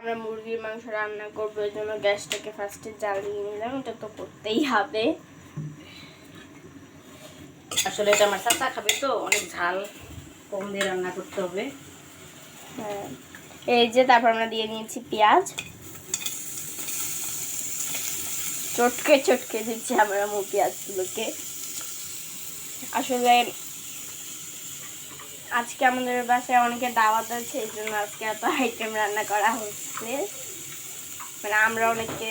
আমরা মুরগির মাংস রান্না করব এই জন্য গ্যাসটাকে ফার্স্টে জ্বালিয়ে নিলাম। এটা তো করতেই হবে। আসলে এটা আমার চাচা খাবে তো অনেক ঝাল। কম দিয়ে রান্না করতে হবে। হ্যাঁ। এই যে তারপর আমরা দিয়ে নিয়েছি পেঁয়াজ। চটকে চটকে দিচ্ছি আমরা মু পেঁয়াজগুলোকে। আসলে আজকে আমাদের বাসায় অনেকে দাওয়াত আছে এই জন্য আজকে এত আইটেম রান্না করা হচ্ছে। মানে আমরা অনেককে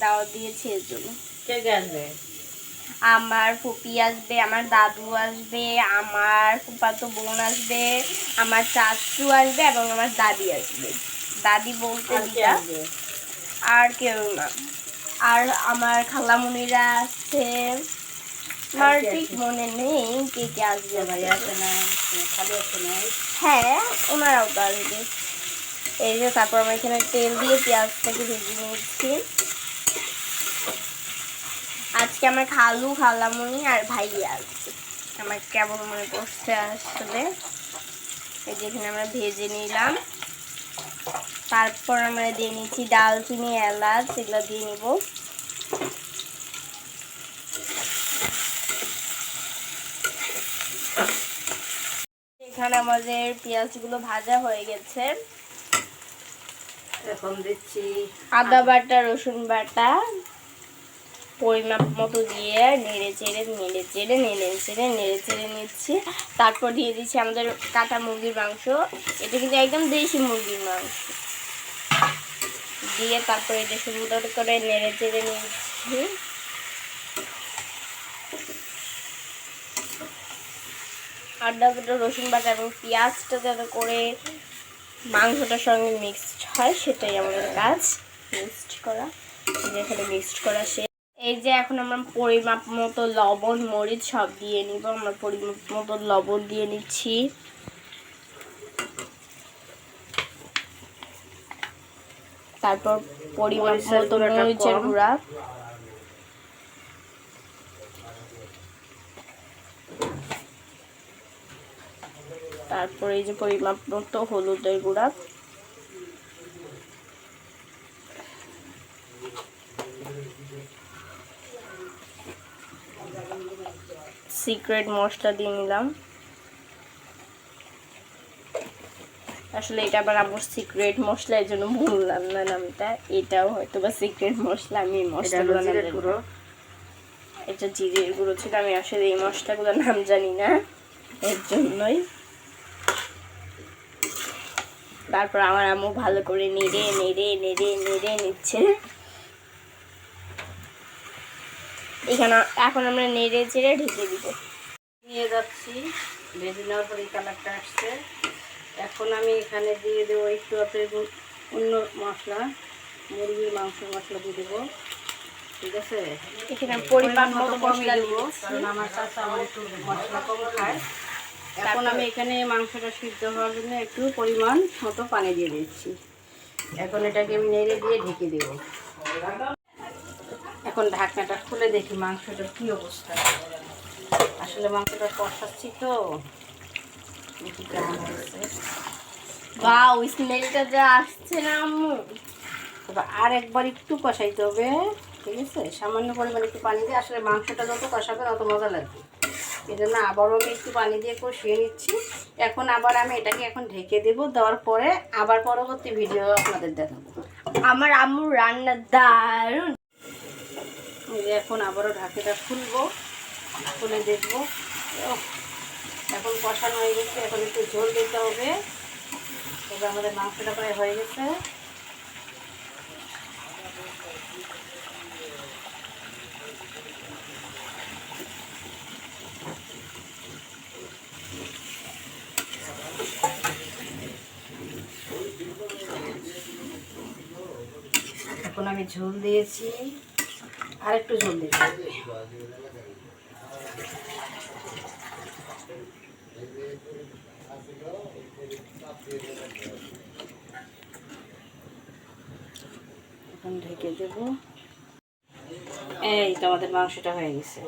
দাওয়াত দিয়েছি এর জন্য। কে কে আসবে? আমার ফুপি আসবে আমার দাদু আসবে আমার ফুপাতো বোন আসবে আমার চাচু আসবে এবং আমার দাদি আসবে। দাদি বলতে আর দিদা। আসবে? আর কেউ না। আর আমার খালামুনিরা আছে। আমার ঠিক মনে নেই কে কে আসবে ভাই আছে না। হ্যাঁ ওনারাও তো আসবে এই যে তারপর আমরা এখানে তেল দিয়ে পেঁয়াজটাকে ভেজে নিচ্ছি। আজকে আমার খালু, খালামুনি আর ভাইয়া আসছে আমার কেমন মনে পড়ছে আসলে? এই যে এখানে আমরা ভেজে নিলাম। তারপর আমরা দিয়ে নিচ্ছি ডালচিনি, এলাচ, এগুলো দিয়ে নিব। এখানে আমাদের পেঁয়াজগুলো ভাজা হয়ে গেছে। এখন দিচ্ছি আদা বাটা রসুন বাটা পরিমাপ মতো দিয়ে নেড়ে চেড়ে নেড়ে চেড়ে নেড়ে চেড়ে নেড়ে চেড়ে নিচ্ছি। তারপর দিয়ে দিচ্ছি আমাদের কাটা মুরগির মাংস। এটা কিন্তু একদম দেশি মুরগির মাংস। দিয়ে তারপর এটা সুন্দর করে নেড়ে চেড়ে নিচ্ছি। আদা বাটা রসুন বাটা এবং পেঁয়াজটা যাতে করে মাংসটার সঙ্গে মিক্সড হয় সেটাই আমাদের কাজ। মিক্সড করা। এই যে এখানে মিক্সড করা সে এই যে এখন আমরা পরিমাপ মতো লবণ মরিচ সব দিয়ে নিব। আমরা পরিমাপ মতো লবণ দিয়ে নিচ্ছি। তারপর পরিমাপ মতো মরিচের গুঁড়া। তারপর এই যে পরিমাপ মতো হলুদের গুঁড়া। সিক্রেট মশলা দিয়ে নিলাম। আসলে এটা আবার আমার সিক্রেট মশলা এর জন্য বললাম না নামটা। এটাও হয়তো বা সিক্রেট মশলা আমি মশলাগুলো গুঁড়ো। এটা জিরের গুঁড়ো ছিল আমি আসলে এই মশলাগুলোর নাম জানি না। এর জন্যই। তারপর আমার আম্মু ভালো করে নেড়ে নেড়ে নেড়ে নেড়ে নিচ্ছে। এখানে এখন আমরা নেড়ে চেড়ে ঢেকে দিব। নিয়ে যাচ্ছি। ভেজে নেওয়ার পরে এই কালারটা আসছে। এখন আমি এখানে দিয়ে দেবো একটু আপনার অন্য মশলা মুরগির মাংস মশলা দিয়ে দেবো। ঠিক আছে? এখানে পরিমাণ মতো মশলা দেবো, কারণ আমার চাচা আমার একটু মশলা কম খায়। এখন আমি এখানে মাংসটা সিদ্ধ হওয়ার জন্য একটু পরিমাণ মতো পানি দিয়ে দিচ্ছি। এখন এটাকে আমি নেড়ে দিয়ে ঢেকে দেবো। এখন ঢাকনাটা খুলে দেখি মাংসটার কী অবস্থা। আসলে মাংসটা কষাচ্ছি তো। দেখি কেমন হয়েছে। বাউ স্মেলটা যা আসছে না আম্মু। তবে আর একবার একটু কষাইতে হবে ঠিক আছে? সামান্য পরিমাণে একটু পানি দিয়ে আসলে মাংসটা যত কষাবে তত মজা লাগবে। জন্য আবারও আমি একটু পানি দিয়ে কষিয়ে নিচ্ছি। এখন আবার আমি এটাকে এখন ঢেকে দেবো, দেওয়ার পরে আবার পরবর্তী ভিডিও আপনাদের দেখাবো। আমার আম্মুর রান্না যে এখন আবারও ঢাকিটা খুলবো, খুলে দেখব। এখন কষানো হয়ে গেছে, এখন একটু ঝোল দিতে হবে। তবে আমাদের মাংসটা প্রায় হয়ে গেছে এখন আমি ঝোল দিয়েছি। আর একটু ঝোল দিতে এখন ঢেকে দেব। এই তোমাদের মাংসটা হয়ে গেছে।